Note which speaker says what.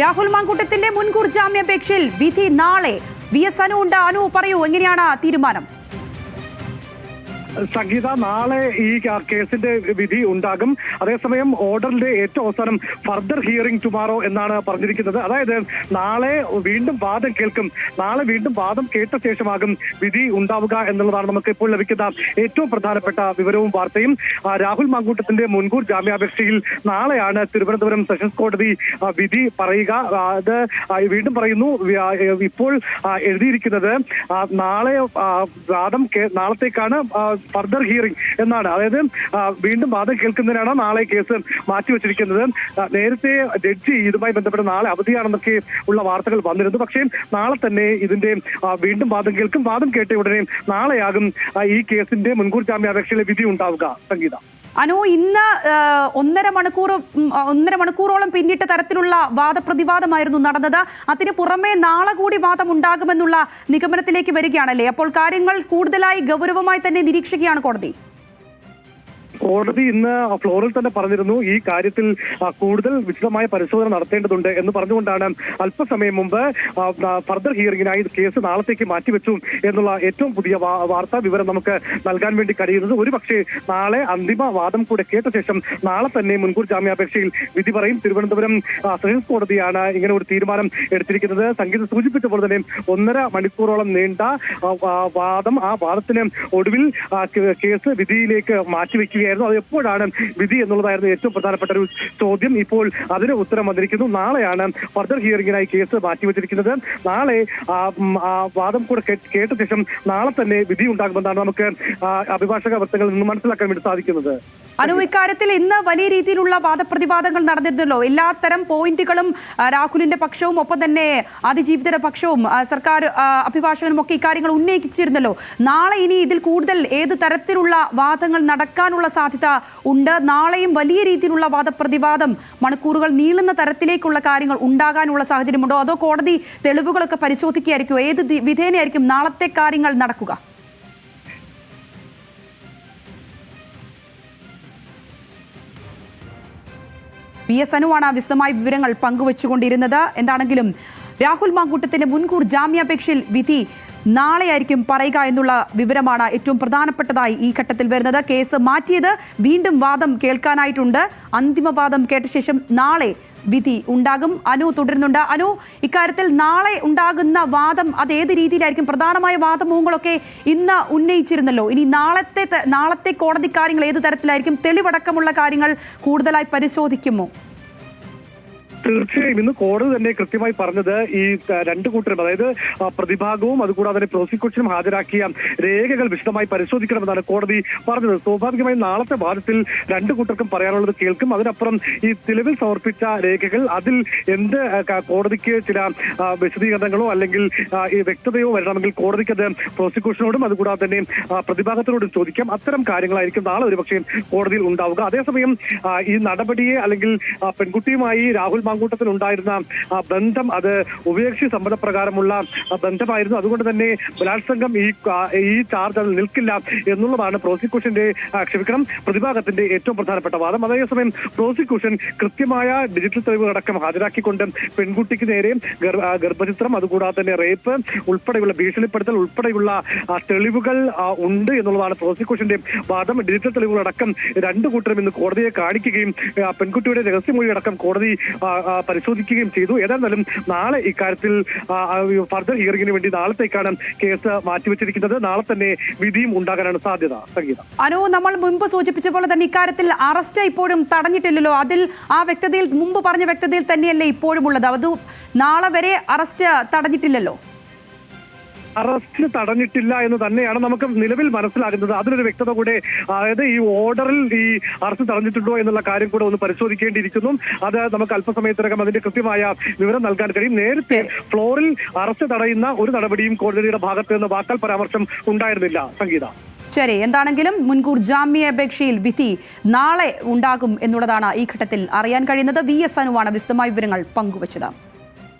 Speaker 1: രാഹുൽ മാങ്കൂട്ടത്തിന്റെ മുൻകൂർ ജാമ്യാപേക്ഷയിൽ വിധി നാളെ. വി എസ് അനു ഉണ്ട്. അനു പറയൂ എങ്ങനെയാണ് തീരുമാനം?
Speaker 2: സംഗീത നാളെ ഈ കേസിന്റെ വിധി ഉണ്ടാകും. അതേസമയം ഓർഡറിന്റെ ഏറ്റവും അവസാനം ഫർദർ ഹിയറിംഗ് ടുമാറോ എന്നാണ് പറഞ്ഞിരിക്കുന്നത്. അതായത് നാളെ വീണ്ടും വാദം കേൾക്കും. നാളെ വീണ്ടും വാദം കേട്ട ശേഷമാകും വിധി ഉണ്ടാവുക എന്നുള്ളതാണ് നമുക്ക് ഇപ്പോൾ ലഭിക്കുന്ന ഏറ്റവും പ്രധാനപ്പെട്ട വിവരവും വാർത്തയും. രാഹുൽ മാങ്കൂട്ടത്തിന്റെ മുൻകൂർ ജാമ്യാപേക്ഷയിൽ നാളെയാണ് തിരുവനന്തപുരം സെഷൻസ് കോടതി വിധി പറയുക. അത് വീണ്ടും പറയുന്നു. ഇപ്പോൾ എഴുതിയിരിക്കുന്നത് നാളെ വാദം നാളത്തേക്കാണ് ഫർദർ ഹിയറിംഗ് എന്നാണ്. അതായത് വീണ്ടും വാദം കേൾക്കുന്നതിനാണ് നാളെ കേസ് മാറ്റിവെച്ചിരിക്കുന്നത്. നേരത്തെ ജഡ്ജി ഇതുമായി ബന്ധപ്പെട്ട് നാളെ അവധിയാണെന്നൊക്കെ ഉള്ള വാർത്തകൾ വന്നിരുന്നു. പക്ഷേ നാളെ തന്നെ ഇതിന്റെ വീണ്ടും വാദം കേൾക്കും. വാദം കേട്ട ഉടനെ നാളെയാകും ഈ കേസിന്റെ മുൻകൂർ ജാമ്യാപേക്ഷയിലെ വിധി ഉണ്ടാവുക. സംഗീത.
Speaker 1: അനു ഇന്ന് ഒന്നര മണിക്കൂർ ഒന്നര മണിക്കൂറോളം പിന്നിട്ട തരത്തിലുള്ള വാദപ്രതിവാദമായിരുന്നു നടന്നത്. അതിന് പുറമെ നാളെ കൂടി വാദം ഉണ്ടാകുമെന്നുള്ള നിഗമനത്തിലേക്ക് വരികയാണല്ലേ? അപ്പോൾ കാര്യങ്ങൾ കൂടുതലായി ഗൗരവമായി തന്നെ നിരീക്ഷിക്കുകയാണ് കോടതി.
Speaker 2: കോടതി ഇന്ന് ഫ്ലോറിൽ തന്നെ പറഞ്ഞിരുന്നു ഈ കാര്യത്തിൽ കൂടുതൽ വിശദമായ പരിശോധന നടത്തേണ്ടതുണ്ട് എന്ന് പറഞ്ഞുകൊണ്ടാണ് അല്പസമയം മുമ്പ് ഫർദർ ഹിയറിംഗിനായി കേസ് നാളത്തേക്ക് മാറ്റിവെച്ചു എന്നുള്ള ഏറ്റവും പുതിയ വാർത്താ വിവരം നമുക്ക് നൽകാൻ വേണ്ടി കഴിയുന്നത്. ഒരുപക്ഷെ നാളെ അന്തിമ വാദം കൂടെ കേട്ട ശേഷം നാളെ തന്നെ മുൻകൂർ ജാമ്യാപേക്ഷയിൽ വിധി പറയും. തിരുവനന്തപുരം സെഷൻസ് കോടതിയാണ് ഇങ്ങനെ ഒരു തീരുമാനം എടുത്തിരിക്കുന്നത്. സംഗീത സൂചിപ്പിച്ച പോലെ തന്നെ ഒന്നര മണിക്കൂറോളം നീണ്ട വാദം ആ വാദത്തിന് ഒടുവിൽ കേസ് വിധിയിലേക്ക് മാറ്റിവെക്കുകയായിരുന്നു അത് എപ്പോഴാണ് വിധി എന്നുള്ളതായിരുന്നു ഏറ്റവും പ്രധാനപ്പെട്ട ഒരു ചോദ്യം. ഇപ്പോൾ അതിന് ഉത്തരം വന്നിരിക്കുന്നു. നാളെയാണ് ഫർദർ ഹിയറിംഗിനായി കേസ് മാറ്റിവെച്ചിരിക്കുന്നത്. നാളെ വാദം കൂടെ കേട്ട ശേഷം നാളെ തന്നെ വിധി ഉണ്ടാകുമെന്നാണ് നമുക്ക് അഭിഭാഷക വൃത്തങ്ങളിൽ നിന്ന് മനസ്സിലാക്കാൻ വേണ്ടി സാധിക്കുന്നത്.
Speaker 1: അനു ഇക്കാര്യത്തിൽ ഇന്ന് വലിയ രീതിയിലുള്ള വാദപ്രതിവാദങ്ങൾ നടന്നിരുന്നല്ലോ. എല്ലാത്തരം പോയിന്റുകളും രാഹുലിന്റെ പക്ഷവും ഒപ്പം തന്നെ അതിജീവിതയുടെ പക്ഷവും സർക്കാർ അഭിഭാഷകനും ഒക്കെ ഇക്കാര്യങ്ങൾ ഉന്നയിച്ചിരുന്നല്ലോ. നാളെ ഇനി ഇതിൽ കൂടുതൽ ഏത് തരത്തിലുള്ള വാദങ്ങൾ നടക്കാനുള്ള സാധ്യത ഉണ്ട്. നാളെയും വലിയ രീതിയിലുള്ള വാദപ്രതിവാദം മണിക്കൂറുകൾ നീളുന്ന തരത്തിലേക്കുള്ള കാര്യങ്ങൾ ഉണ്ടാകാനുള്ള സാഹചര്യമുണ്ടോ? അതോ കോടതി തെളിവുകളൊക്കെ പരിശോധിക്കുകയായിരിക്കുമോ ഏത് വിധേനയായിരിക്കും നാളത്തെ കാര്യങ്ങൾ നടക്കുക? പി എസ് അനുവാണ് വിശദമായ വിവരങ്ങൾ പങ്കുവച്ചുകൊണ്ടിരുന്നത്. എന്താണെങ്കിലും രാഹുൽ മാങ്കൂട്ടത്തിന്റെ മുൻകൂർ ജാമ്യാപേക്ഷയിൽ വിധി നാളെയായിരിക്കും പറയുക എന്നുള്ള വിവരമാണ് ഏറ്റവും പ്രധാനപ്പെട്ടതായി ഈ ഘട്ടത്തിൽ വരുന്നത്. കേസ് മാറ്റിയത് വീണ്ടും വാദം കേൾക്കാനായിട്ടുണ്ട്. അന്തിമവാദം കേട്ട ശേഷം നാളെ വിധി ഉണ്ടാകും. അനു തുടരുന്നുണ്ട്. അനു ഇക്കാര്യത്തിൽ നാളെ ഉണ്ടാകുന്ന വാദം അത് ഏത് രീതിയിലായിരിക്കും? പ്രധാനമായ വാദമുഖങ്ങളൊക്കെ ഇന്ന് ഉന്നയിച്ചിരുന്നല്ലോ. ഇനി നാളത്തെ നാളത്തെ കോടതി കാര്യങ്ങൾ ഏത് തരത്തിലായിരിക്കും? തെളിവടക്കമുള്ള കാര്യങ്ങൾ കൂടുതലായി പരിശോധിക്കുമോ?
Speaker 2: തീർച്ചയായും. ഇന്ന് കോടതി തന്നെ കൃത്യമായി പറഞ്ഞത് ഈ രണ്ട് കൂട്ടരും അതായത് പ്രതിഭാഗവും അതുകൂടാതെ തന്നെ പ്രോസിക്യൂഷനും ഹാജരാക്കിയ രേഖകൾ വിശദമായി പരിശോധിക്കണമെന്നാണ് കോടതി പറഞ്ഞത്. സ്വാഭാവികമായും നാളത്തെ വാദത്തിൽ രണ്ട് കൂട്ടർക്കും പറയാനുള്ളത് കേൾക്കും. അതിനപ്പുറം ഈ തെളിവിൽ സമർപ്പിച്ച രേഖകൾ അതിൽ എന്ത് കോടതിക്ക് ചില വിശദീകരണങ്ങളോ അല്ലെങ്കിൽ വ്യക്തതയോ വരണമെങ്കിൽ കോടതിക്ക് അത് പ്രോസിക്യൂഷനോടും അതുകൂടാതെ തന്നെ പ്രതിഭാഗത്തിനോടും ചോദിക്കാം. അത്തരം കാര്യങ്ങളായിരിക്കും നാളെ ഒരുപക്ഷെ കോടതിയിൽ ഉണ്ടാവുക. അതേസമയം ഈ നടപടിയെ അല്ലെങ്കിൽ പെൺകുട്ടിയുമായി രാഹുൽ മാങ്കൂട്ടത്തിന് ഉണ്ടായിരുന്ന ആ, ബന്ധം അത് ഉഭയകക്ഷി സമ്മതപ്രകാരമുള്ള ബന്ധമായിരുന്നു. അതുകൊണ്ട് തന്നെ ബലാത്സംഗം ഈ ഈ ചാർജ് അതിൽ നിൽക്കില്ല എന്നുള്ളതാണ് പ്രോസിക്യൂഷന്റെ ക്ഷമിക്കണം പ്രതിഭാഗത്തിന്റെ ഏറ്റവും പ്രധാനപ്പെട്ട വാദം. അതേസമയം പ്രോസിക്യൂഷൻ കൃത്യമായ ഡിജിറ്റൽ തെളിവുകളടക്കം ഹാജരാക്കിക്കൊണ്ട് പെൺകുട്ടിക്ക് നേരെ ഗർഭചിത്രം അതുകൂടാതെ തന്നെ റേപ്പ് ഉൾപ്പെടെയുള്ള ഭീഷണിപ്പെടുത്തൽ ഉൾപ്പെടെയുള്ള തെളിവുകൾ ഉണ്ട് എന്നുള്ളതാണ് പ്രോസിക്യൂഷന്റെ വാദം. ഡിജിറ്റൽ തെളിവുകളടക്കം രണ്ടു കൂട്ടരും ഇന്ന് കോടതിയെ കാണിക്കുകയും പെൺകുട്ടിയുടെ രഹസ്യമൊഴി അടക്കം കോടതി പരിശോധിക്കുകയും ചെയ്തു. ഏതായിരുന്നാലും നാളെ ഇക്കാര്യത്തിൽ ഫർദർ ഹിയറിംഗിന് വേണ്ടി നാളത്തേക്കാണ് കേസ് മാറ്റിവെച്ചിരിക്കുന്നത്. നാളെ തന്നെ വിധിയും ഉണ്ടാകാനാണ് സാധ്യത സംഗീത.
Speaker 1: അനു നമ്മൾ മുൻപ് സൂചിപ്പിച്ച പോലെ തന്നെ ഇക്കാര്യത്തിൽ അറസ്റ്റ് ഇപ്പോഴും തടഞ്ഞിട്ടില്ലല്ലോ. അതിൽ ആ വ്യക്തതയിൽ മുമ്പ് പറഞ്ഞ വ്യക്തതയിൽ തന്നെയല്ലേ ഇപ്പോഴും ഉള്ളത്. അത് നാളെ വരെ അറസ്റ്റ് തടഞ്ഞിട്ടില്ലല്ലോ.
Speaker 2: അറസ്റ്റ് തടഞ്ഞിട്ടില്ല എന്ന് തന്നെയാണ് നമുക്ക് നിലവിൽ മനസ്സിലാകുന്നത്. അതിനൊരു വ്യക്തത കൂടെ അതായത് ഈ ഓർഡറിൽ ഈ അറസ്റ്റ് തടഞ്ഞിട്ടുണ്ടോ എന്നുള്ള കാര്യം കൂടെ ഒന്ന് പരിശോധിക്കേണ്ടിയിരിക്കുന്നു. അത് നമുക്ക് അല്പസമയത്തിനകം അതിന്റെ കൃത്യമായ വിവരം നൽകാൻ കഴിയും. നേരത്തെ ഫ്ലോറിൽ അറസ്റ്റ് തടയുന്ന ഒരു നടപടിയും കോടതിയുടെ ഭാഗത്ത് നിന്ന് വാക്കാൽ പരാമർശം ഉണ്ടായിരുന്നില്ല. സംഗീത.
Speaker 1: ശരി എന്താണെങ്കിലും മുൻകൂർ ജാമ്യാപേക്ഷയിൽ വിധി നാളെ ഉണ്ടാകും എന്നുള്ളതാണ് ഈ ഘട്ടത്തിൽ അറിയാൻ കഴിയുന്നത്. വി എസ് അനുവാണ് വിശദമായ വിവരങ്ങൾ പങ്കുവച്ചത്.